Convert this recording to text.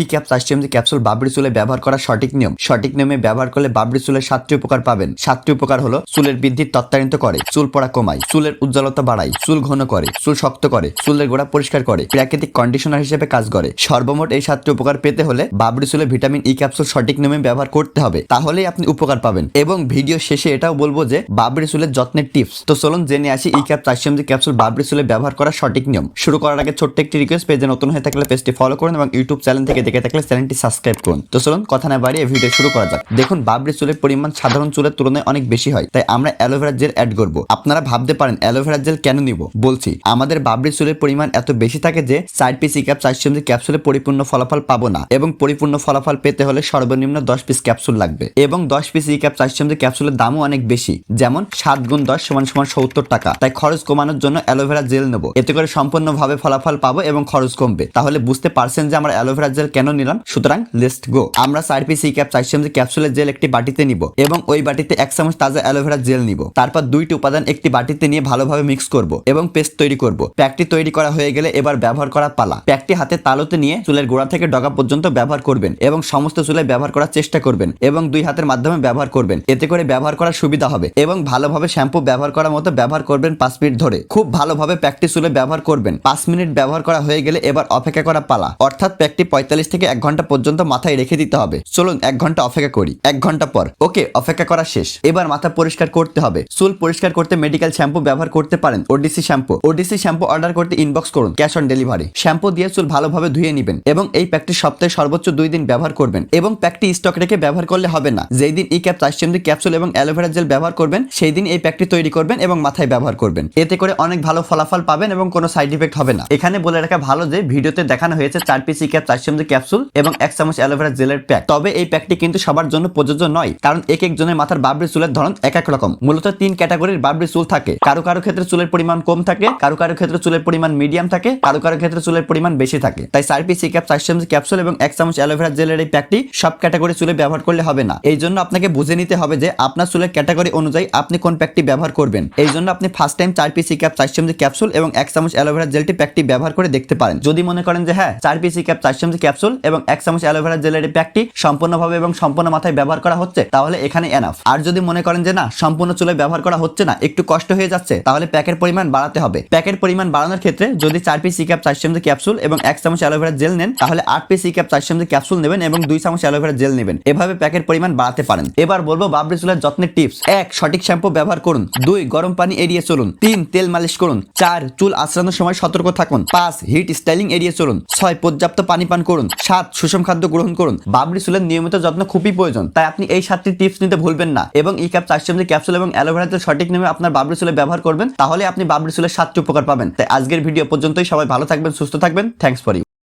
ই cap চারটি capsule বাবরি চুলে ব্যবহার করা সঠিক নিয়ম। সঠিক নিয়মে ব্যবহার করলে বাবরি চুলের সাতটি উপকার পাবেন। সাতটি উপকার হলো, চুলের বৃদ্ধি তত্ত্বায়িত করে, চুল পড়া কমায়, চুলের উজ্জ্বলতা বাড়ায়, চুল ঘন করে, চুল শক্ত করে, চুলের গোড়া পরিষ্কার করে, প্রাকৃতিক কন্ডিশনার হিসেবে কাজ করে। সর্বমোট এই সাতটি উপকার পেতে হলে বাবরি চুলে ভিটামিন ই ক্যাপসুল সঠিক নিয়মে ব্যবহার করতে হবে। তাহলেই আপনি উপকার পাবেন। এবং ভিডিও শেষে এটাও বলব যে, বাবরি চুলের যত্নের টিপস তো চলুন জেনে আসি ই ক্যাপ চারটি ক্যাপসুল বাবরি চুলে ব্যবহার করা সঠিক নিয়ম। শুরু করার আগে ছোট্ট একটি রিকোয়েস্ট পেজে নতুন হয়ে থাকলে পেজটি ফলো করুন এবং ইউটিউব চ্যানেল থেকে দেখে থাকলে চ্যানেলটি সাবস্ক্রাইব করুন। তো চলুন, কথা না বাড়িয়ে ভিডিও শুরু করা যাক। দেখুন, বাবরি চুলের পরিমাণ সাধারণ চুলের তুলনায় অনেক বেশি হয়, তাই আমরা অ্যালোভেরা জেল অ্যাড করব। আপনারা ভাবতে পারেন, অ্যালোভেরা জেল কেন নিব? বলছি, আমাদের বাবরি চুলের পরিমাণ এত বেশি থাকে যে সাইড পিস ক্যাপ চারশো ক্যাপসুলে পরিপূর্ণ ফলাফল পাবো না এবং পরিপূর্ণ ফলাফল পেতে হলে সর্বনিম্ন দশ পিস ক্যাপসুল লাগবে। এবং দশ পিস ই চারশো ক্যাপসুলের দামও অনেক বেশি, যেমন সাত গুণ দশ সমান সমান সত্তর টাকা। তাই খরচ কমানোর জন্য অ্যালোভেরা জেল নেব। এতে করে সম্পূর্ণভাবে ফলাফল পাবো এবং খরচ কমবে। তাহলে বুঝতে পারছেন যে আমরা অ্যালোভেরা জেল কেন নিলাম? সুতরাং লেস্ট গো আমরা চার পিস ই ক্যাপ চারশো ক্যাপসুলের জেল একটি বাটিতে নিব এবং ওই বাটিতে এক চামচ তাজা অ্যালোভেরা জেল নিব। তারপর দুইটি উপাদান একটি বাটিতে নিয়ে ভালোভাবে মিক্স করব এবং পেস্ট তৈরি করব। প্যাকটি তৈরি করা হয়ে গেলে এবার ব্যবহার করা পালা। প্যাকটি হাতে তালুতে নিয়ে চুলের গোড়া থেকে ডগা পর্যন্ত ব্যবহার করবেন এবং সমস্ত চুলে ব্যবহার করার চেষ্টা করবেন এবং দুই হাতের মাধ্যমে ব্যবহার করবেন। এতে করে ব্যবহার করার সুবিধা হবে এবং ভালোভাবে শ্যাম্পু ব্যবহার করার মতো ব্যবহার করবেন পাঁচ মিনিট ধরে। খুব ভালোভাবে প্যাকটি চুলে ব্যবহার করবেন। পাঁচ মিনিট ব্যবহার করা হয়ে গেলে এবার অপেক্ষা করা পালা। অর্থাৎ প্যাকটি পঁয়তাল্লিশ থেকে এক ঘণ্টা পর্যন্ত মাথায় রেখে দিতে হবে। চলুন এক ঘণ্টা অপেক্ষা করি। এক ঘণ্টা পর। ওকে, অপেক্ষা করা শেষ। এবার মাথা পরিষ্কার করতে হবে। চুল পরিষ্কার করতে মেডিকেল শ্যাম্পু ব্যবহার করতে পারেন। ODC shampoo ODC shampoo order করতে ইনবক্স করুন। ক্যাশ অন ডেলিভারি শ্যাম্পু দিয়ে চুল ভালোভাবে ধুয়ে নেবেন এবং এই প্যাকটি সপ্তাহে সর্বোচ্চ দুই দিন ব্যবহার করবেন এবং প্যাকটি স্টক রেখে ব্যবহার করলে হবে না। যেই দিন ই ক্যাপ চারশো ক্যাপসুল এবং অ্যালোভেরা জেল ব্যবহার করবেন, সেই দিন এই প্যাকটি তৈরি করবেন এবং মাথায় ব্যবহার করবেন। এতে করে অনেক ভালো ফলাফল পাবেন এবং কোনো সাইড ইফেক্ট হবে না। এখানে বলে রাখা ভালো যে, ভিডিওতে দেখানো হয়েছে চার পিস ই ক্যাপ চারশো ক্যাপসুল এবং এক চামচ অ্যালোভেরা জেলের প্যাক। তবে এই প্যাকটি কিন্তু সবার জন্য প্রযোজ্য নয়, কারণ এক একজনের মাথার বাবরি চুলের ধরন এক এক রকম। মূলত তিন ক্যাটাগরির বাবরি চুল থাকে। কারও কারও ক্ষেত্রে চুলের পরিমাণ কম থাকে, কারও কারও ক্ষেত্রে চুলের পরিমাণ মিডিয়াম থাকে, কারও কারও ক্ষেত্রে চুলের পরিমাণ বেশি থাকে। তাই চার পিস ক্যাপ চার চামচ ক্যাপসুল এবং এক চামচ অ্যালোভেরা জেলের এই প্যাকটি সব ক্যাটাগরি চুলে ব্যবহার করলে হবে না। এই জন্য আপনাকে বুঝে নিতে হবে যে আপনার চুলের ক্যাটাগরি অনুযায়ী আপনি কোন প্যাকটি ব্যবহার করবেন। এই জন্য আপনি ফার্স্ট টাইম চার পিস ক্যাপ চার চামচ ক্যাপসুল এবং এক চামচ অ্যালোভেরা জেলটি প্যাকটি ব্যবহার করে দেখতে পারেন। যদি মনে করেন যে হ্যাঁ চার পিস ক্যাপ চার চামচ ক্যাপসুল এবং এক চামচ অ্যালোভেরা জেলের প্যাকটি সম্পূর্ণভাবে এবং সম্পূর্ণ মাথায় ব্যবহার করা হচ্ছে, তাহলে এখানে এনাফ আর যদি মনে করেন যে না, সম্পূর্ণ চুলে ব্যবহার করা হচ্ছে না, একটু কষ্ট হয়ে যাচ্ছে, তাহলে প্যাকের পরিমাণ বাড়াতে হবে। প্যাকের পরিমাণ বাড়ানোর ক্ষেত্রে যদি চার পিস ক্যাপ চার চামচ ক্যাপসুল এবং এক চামচ অ্যালোভেরা জেল নেন, তাহলে আট পিস ক্যাপ চার চামচ ক্যাপসুল নেবেন এবং দুই চামচ অ্যালোভেরা জেল নেবেন। এভাবে প্যাকের পরিমাণ বাড়াতে পারেন। এবার বলব বাবরি চুলের যত্নের টিপস। এক, সঠিক শ্যাম্পু ব্যবহার করুন। দুই, গরম পানি এড়িয়ে চলুন। তিন, তেল মালিশ করুন। চার, চুল আঁচড়ানোর সময় সতর্ক থাকুন। পাঁচ, হিট স্টাইলিং এড়িয়ে চলুন। ছয়, পর্যাপ্ত পানি পান করুন। সাত সুষম খাদ্য গ্রহণ করুন। বাবরি চুলের নিয়মিত যত্ন খুবই প্রয়োজন। তাই আপনি এই সাতটি টিপস নিতে ভুলবেন না এবং ই ক্যাপ চার এমজি ক্যাপসুল এবং অ্যালোভেরা তেল সঠিক নিয়মে আপনার বাবরি চুলে ব্যবহার করবেন, তাহলে আপনি বাবরি চুলের সাতটি উপকার পাবেন। তাই আজকের ভিডিও পর্যন্তই। সবাই ভালো থাকবেন, সুস্থ থাকবেন। Thanks for you